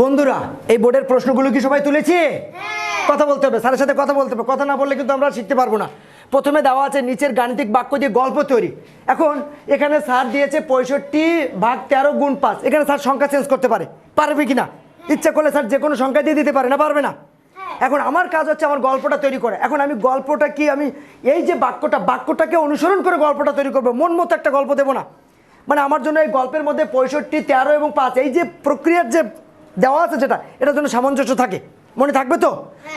বন্ধুরা এই বোর্ডের প্রশ্নগুলো কি সবাই তুলেছি? কথা বলতে হবে স্যারের সাথে কথা বলতে হবে। কথা না বললে কিন্তু আমরা শিখতে পারব না। প্রথমে দেওয়া আছে নিচের গাণিতিক বাক্য দিয়ে গল্প তৈরি। এখন এখানে স্যার দিয়েছে পঁয়ষট্টি ভাগ তেরো গুণ পাঁচ। এখানে স্যার সংখ্যা চেঞ্জ করতে পারে। পারবে কি না ইচ্ছা করলে স্যার যে কোনো সংখ্যা দিয়ে দিতে পারে না পারবে না? এখন আমার কাজ হচ্ছে আমার গল্পটা তৈরি করে। এখন আমি গল্পটা কি আমি এই যে বাক্যটা বাক্যটাকে অনুসরণ করে গল্পটা তৈরি করব মন মতো একটা গল্প দেবো না। মানে আমার জন্য এই গল্পের মধ্যে পঁয়ষট্টি তেরো এবং পাঁচ এই যে প্রক্রিয়ার যে দেওয়া আছে যেটা এটার জন্য সামঞ্জস্য থাকে। মনে থাকবে তো?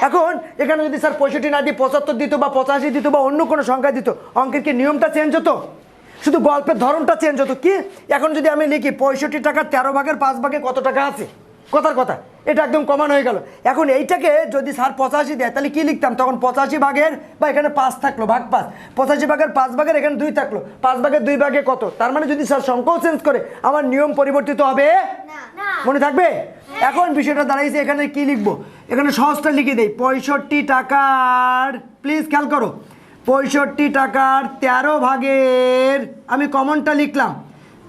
এখন এখানে যদি স্যার পঁয়ষট্টি না দিয়ে পঁচাত্তর দিত বা পঁচাশি দিত বা অন্য কোনো সংখ্যা দিত অঙ্কের কি নিয়মটা চেঞ্জ হতো? শুধু গল্পের ধরনটা চেঞ্জ হতো। কি? এখন যদি আমি লিখি পঁয়ষট্টি টাকা তেরো ভাগের পাঁচ ভাগে কত টাকা আছে? কথার কথা। এটা একদম কমান হয়ে গেল। এখন এইটাকে যদি স্যার পঁচাশি দেয় তাহলে কি লিখতাম? তখন পঁচাশি ভাগের বা এখানে পাঁচ থাকল ভাগ পাঁচ। পঁচাশি ভাগের পাঁচ ভাগের এখানে দুই থাকল। পাঁচ ভাগের দুই ভাগে কত? তার মানে যদি স্যার সংখ্যাও চেঞ্জ করে আমার নিয়ম পরিবর্তিত হবে? মনে থাকবে? এখন বিষয়টা দাঁড়াইছে এখানে কি লিখব? এখানে সহজটা লিখে দেই। পঁয়ষট্টি টাকার প্লিজ খেয়াল করো। পঁয়ষট্টি টাকার তেরো ভাগের আমি কমনটা লিখলাম।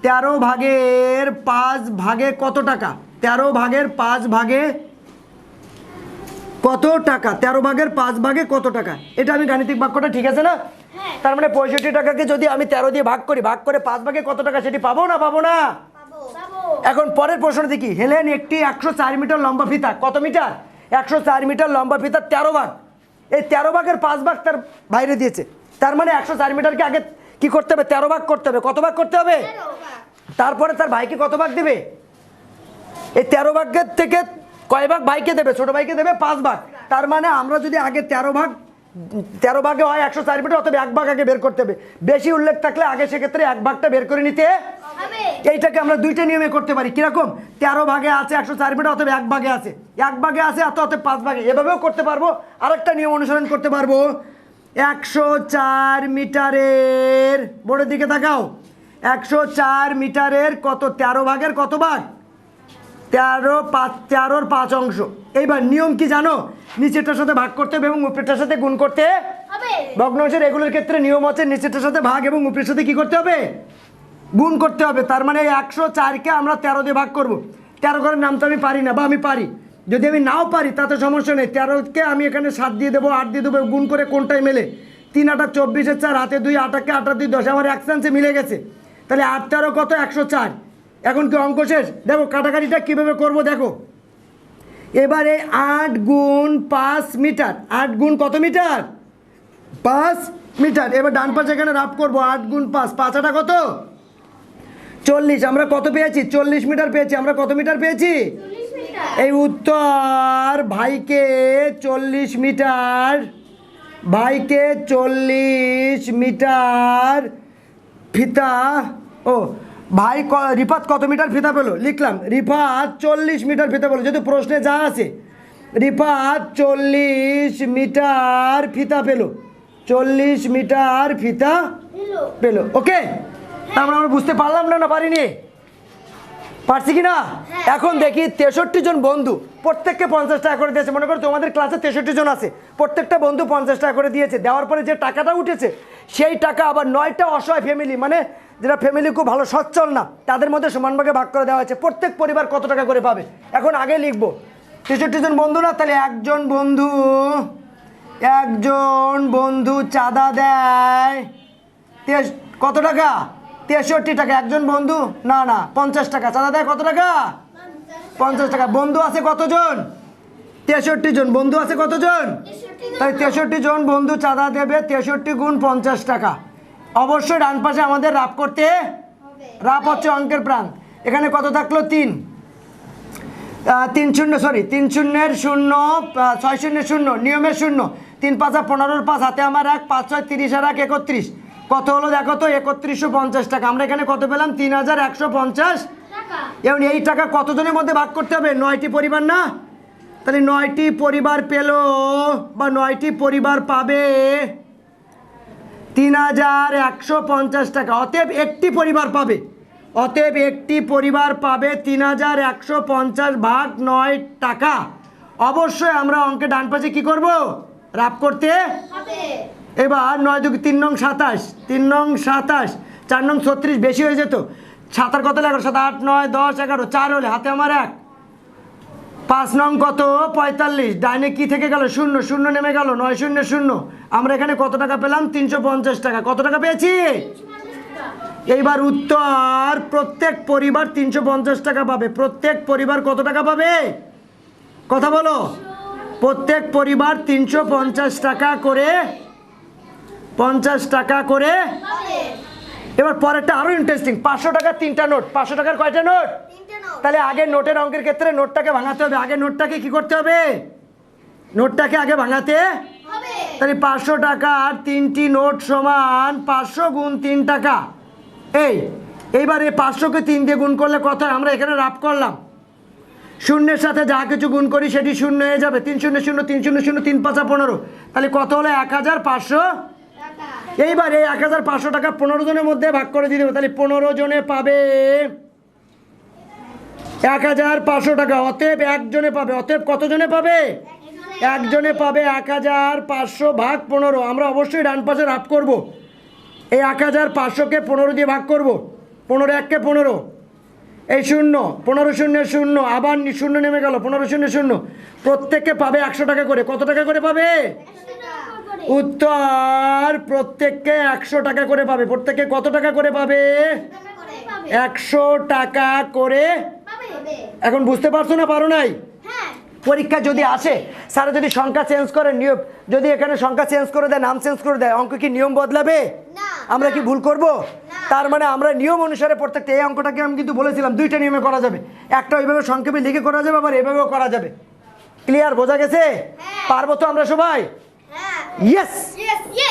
তেরো ভাগের পাঁচ ভাগে কত টাকা? তেরো ভাগের পাঁচ ভাগে কত টাকা? তেরো ভাগের পাঁচ ভাগে কত টাকা? এটা আমি গাণিতিক বাক্যটা ঠিক আছে না? তার মানে পঁয়ষট্টি টাকাকে যদি আমি তেরো দিয়ে ভাগ করি ভাগ করে পাঁচ ভাগে কত টাকা? সেটি পাবো না পাবো না? এখন পরের প্রশ্ন দেখি। হেলেন একটি একশো চার মিটার লম্বা ফিতা। কত মিটার? একশো চার মিটার লম্বা ফিতার তেরো ভাগ। এই তেরো ভাগের পাঁচ ভাগ তার বাইরে দিয়েছে। তার মানে একশো চার মিটারকে আগে কি করতে হবে? তেরো ভাগ করতে হবে। কত ভাগ করতে হবে? তারপরে তার ভাইকে কত ভাগ দেবে? এই তেরো ভাগের থেকে কয় ভাগ ভাইকে দেবে? ছোট ভাইকে দেবে পাঁচ ভাগ। তার মানে আমরা যদি আগে তেরো ভাগ তেরো ভাগে হয় একশো চার মিটার অথবা এক ভাগ আগে বের করতে হবে। বেশি উল্লেখ থাকলে আগে সেক্ষেত্রে এক ভাগটা বের করে নিতে এইটাকে আমরা দুইটা নিয়মে করতে পারি। কীরকম? তেরো ভাগে আছে একশো চার মিটার অথবা এক ভাগে আছে। এক ভাগে আছে অত অত পাঁচ ভাগে। এভাবেও করতে পারব। আরেকটা নিয়ম অনুসরণ করতে পারব। একশো চার মিটারের বোর্ডের দিকে তাকাও। একশো চার মিটারের কত? তেরো ভাগের কত ভাগ? তেরো পাঁচ তেরোর পাঁচ অংশ। এইবার নিয়ম কি জানো? নিচেরটার সাথে ভাগ করতে হবে এবং উপরেরটার সাথে গুণ করতে ভগ্নাংশের এগুলোর ক্ষেত্রে নিয়ম আছে নিচেরটার সাথে ভাগ এবং উপরের সাথে কি করতে হবে? গুণ করতে হবে। তার মানে একশো চারকে আমরা তেরো দিয়ে ভাগ করব। তেরো ঘরের নাম তো আমি পারি না বা আমি পারি। যদি আমি নাও পারি তাতে সমস্যা নেই। তেরোকে আমি এখানে সাত দিয়ে দেবো আট দিয়ে দেবো গুণ করে কোনটাই মেলে? তিন আটা চব্বিশের চার হাতে দুই আটাকে আটা দুই দশ। আমার এক চান্সে মিলে গেছে। তাহলে আট তেরো কত? একশো চার। এখন কি অঙ্ক শেষ? দেখো কাটাকাটিটা কীভাবে করব দেখো। এবারে আট গুণ পাঁচ মিটার। আট গুণ কত মিটার? পাঁচ মিটার। এবার ডান পাশে এখানে রাফ করব। আট গুণ পাঁচ। পাঁচ আটা কত? চল্লিশ। আমরা কত পেয়েছি? চল্লিশ মিটার পেয়েছি। আমরা কত মিটার পেয়েছি? এই উত্তর ভাইকে চল্লিশ মিটার। ভাইকে চল্লিশ মিটার। ফিতা ও ভাই ক- রিফাত কত মিটার ফিতা পেল? লিখলাম রিফাত চল্লিশ মিটার ফিতা পেল। যেহেতু প্রশ্নে যা আছে রিফাত চল্লিশ মিটার ফিতা পেল। চল্লিশ মিটার ফিতা পেল। ওকে? তারপরে আমরা বুঝতে পারলাম না না পারিনি? পারছি কি না এখন দেখি তেষট্টি জন বন্ধু প্রত্যেককে পঞ্চাশ টাকা করে দিয়েছে। মনে করো তোমাদের ক্লাসে তেষট্টি জন আছে প্রত্যেকটা বন্ধু পঞ্চাশ টাকা করে দিয়েছে। দেওয়ার পরে যে টাকাটা উঠেছে সেই টাকা আবার নয়টা অসহায় ফ্যামিলি মানে যেটা ফ্যামিলি খুব ভালো সচ্ছল না তাদের মধ্যে সমানভাগে ভাগ করে দেওয়া হয়েছে। প্রত্যেক পরিবার কত টাকা করে পাবে? এখন আগে লিখব। তেষট্টি জন বন্ধু না তাহলে একজন বন্ধু একজন বন্ধু চাঁদা দেয়। কত টাকা? তেষট্টি টাকা, একজন বন্ধু? না না, পঞ্চাশ টাকা। চাঁদা দেয় কত টাকা? পঞ্চাশ টাকা। বন্ধু আছে কতজন? তেষট্টি জন। বন্ধু আছে কতজন? তাই তেষট্টি জন বন্ধু চাঁদা দেবে তেষট্টি গুণ পঞ্চাশ টাকা। অবশ্যই ডান পাশে আমাদের রাপ করতে রাপ হচ্ছে অঙ্কের প্রাণ। এখানে কত থাকল? তিন। তিন শূন্য সরি তিন শূন্যের শূন্য ছয় শূন্য শূন্য, নিয়মের শূন্য। তিন পাঁচা পনেরোর পাঁচ, হাতে আমার এক, পাঁচ ছয়, তিরিশ আর এক, একত্রিশ। কত হলো দেখো তো? একত্রিশশো পঞ্চাশ টাকা। আমরা এখানে কত পেলাম? তিন হাজার একশো পঞ্চাশ। এবং এই টাকা কতজনের মধ্যে ভাগ করতে হবে? নয়টি পরিবার না? তাহলে নয়টি পরিবার পেল বা নয়টি পরিবার পাবে তিন হাজার একশো পঞ্চাশ টাকা। অতএব একটি পরিবার পাবে। অতএব একটি পরিবার পাবে তিন হাজার একশো পঞ্চাশ ভাগ নয় টাকা। অবশ্যই আমরা অঙ্কে ডান পাশে কী করব? রাপ করতে এবার নয় দুই তিন নং সাতাশ, তিন নং সাতাশ, চার নং ছত্রিশ, বেশি হয়ে যেত। সাতার কত এগারো, সাত, আট, নয়, দশ, এগারো, চার হলে হাতে আমার এক। পাঁচ নং কত? পঁয়তাল্লিশ। ডাইনে কি থেকে গেল? শূন্য শূন্য নেমে গেল, নয়, শূন্য শূন্য। আমরা এখানে কত টাকা পেলাম? তিনশো পঞ্চাশ টাকা। কত টাকা পেয়েছি? এইবার উত্তর, প্রত্যেক পরিবার তিনশো পঞ্চাশ টাকা পাবে। প্রত্যেক পরিবার কত টাকা পাবে? কথা বলো। প্রত্যেক পরিবার তিনশো পঞ্চাশ টাকা করে পঞ্চাশ টাকা করে। এবার পরেরটা আরও ইন্টারেস্টিং পাঁচশো টাকার তিনটা নোট। পাঁচশো টাকার কয়টা নোট? তাহলে আগে নোটের অঙ্কের ক্ষেত্রে নোটটাকে ভাঙাতে হবে। আগে নোটটাকে কি করতে হবে? নোটটাকে আগে ভাঙাতে তাহলে পাঁচশো টাকার তিনটি নোট সমান পাঁচশো গুণ তিন টাকা। এই এইবার এই পাঁচশোকে তিন দিয়ে গুণ করলে কত আমরা এখানে রাফ করলাম। শূন্যের সাথে যা কিছু গুণ করি সেটি শূন্য হয়ে যাবে। তিন শূন্য শূন্য তিন শূন্য শূন্য তিন পাঁচা পনেরো। তাহলে কত হলো? এক হাজার পাঁচশো এইবার এই এক হাজার পাঁচশো টাকা পনেরো জনের মধ্যে ভাগ করে দিয়ে দেবো। তাহলে পনেরো জনে পাবে এক হাজার পাঁচশো টাকা। অতএব একজনে পাবে। অতএব কতজনে পাবে? একজনে পাবে এক হাজার পাঁচশো ভাগ পনেরো। আমরা অবশ্যই ডান পাশে হাফ করব। এই এক হাজার পাঁচশোকে পনেরো দিয়ে ভাগ করব। পনেরো এককে পনেরো। এই শূন্য। পনেরো শূন্য শূন্য। আবার শূন্য নেমে গেল। পনেরো শূন্য শূন্য। প্রত্যেককে পাবে একশো টাকা করে। কত টাকা করে পাবে? উত্তর প্রত্যেককে একশো টাকা করে পাবে। প্রত্যেককে কত টাকা করে পাবে? একশো টাকা করে এখন বুঝতে পারছ না পারো নাই? পরীক্ষা যদি আসে স্যার যদি সংখ্যা চেঞ্জ করে নিয়ম যদি এখানে সংখ্যা চেঞ্জ করে দেয় নাম চেঞ্জ করে দেয় অঙ্ক কি নিয়ম বদলাবে? আমরা কি ভুল করব? তার মানে আমরা নিয়ম অনুসারে প্রত্যেকটা এই অঙ্কটাকে আমি কিন্তু বলেছিলাম দুইটা নিয়মে করা যাবে। একটা ওইভাবে সংক্ষেপে লিখে করা যাবে আবার এভাবেও করা যাবে। ক্লিয়ার বোঝা গেছে? পারব তো আমরা সবাই? Yes. Yes. Yes.